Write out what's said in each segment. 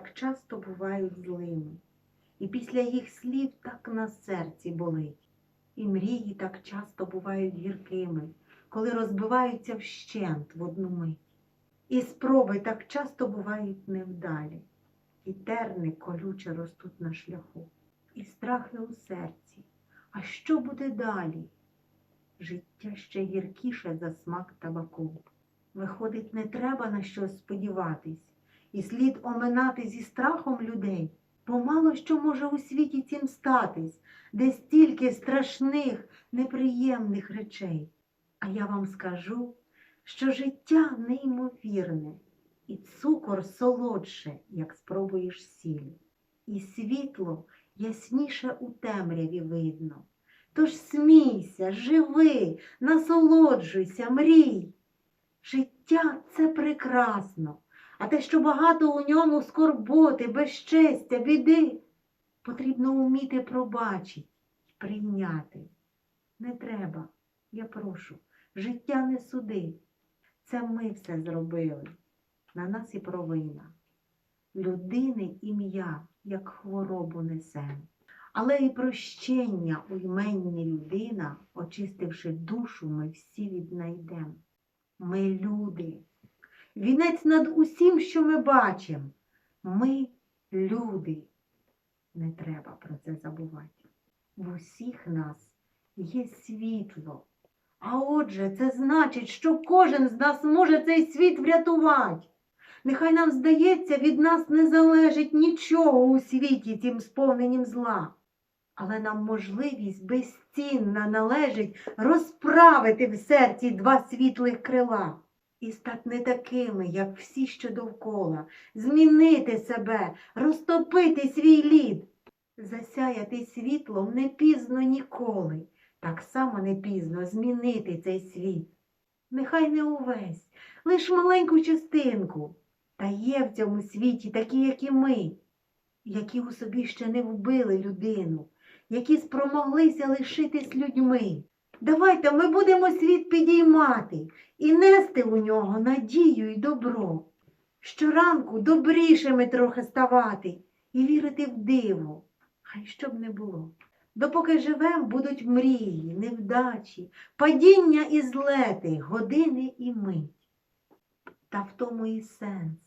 так часто бувають злими, і після їх слів так на серці болить. І мрії так часто бувають гіркими, коли розбиваються вщент в одну мить. І спроби так часто бувають невдалі, і терни колюче ростуть на шляху, і страхи у серці. А що буде далі? Життя ще гіркіше за смак табаку. Виходить, не треба на щось сподіватись, і слід оминати зі страхом людей, бо мало що може у світі цім статись, де стільки страшних, неприємних речей. А я вам скажу, що життя неймовірне, і цукор солодше, як спробуєш сіль, і світло ясніше у темряві видно. Тож смійся, живи, насолоджуйся, мрій. Життя це прекрасно, а те, що багато у ньому скорботи, безчестя, біди, потрібно уміти пробачити прийняти. Не треба, я прошу, життя не суди. Це ми все зробили. На нас і провина. Людини ім'я, як хворобу несемо. Але і прощення у йменні людина, очистивши душу, ми всі віднайдемо. Ми люди. Вінець над усім, що ми бачимо. Ми люди. Не треба про це забувати. В усіх нас є світло. А отже, це значить, що кожен з нас може цей світ врятувати. Нехай нам здається, від нас не залежить нічого у світі, тим сповненім зла. Але нам можливість безцінна належить розправити в серці два світлих крила і стати не такими, як всі, що довкола, змінити себе, розтопити свій лід, засяяти світлом не пізно ніколи, так само не пізно змінити цей світ. Нехай не увесь, лиш маленьку частинку, та є в цьому світі такі, як і ми, які у собі ще не вбили людину які спромоглися лишитись людьми. Давайте ми будемо світ підіймати і нести у нього надію і добро. Щоранку добрішими трохи ставати і вірити в диво, хай що б не було. Допоки живем, будуть мрії, невдачі, падіння і злети, години і мить. Та в тому і сенс.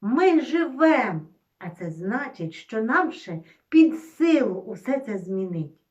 Ми живем, а це значить, що нам ще під силу усе це змінить.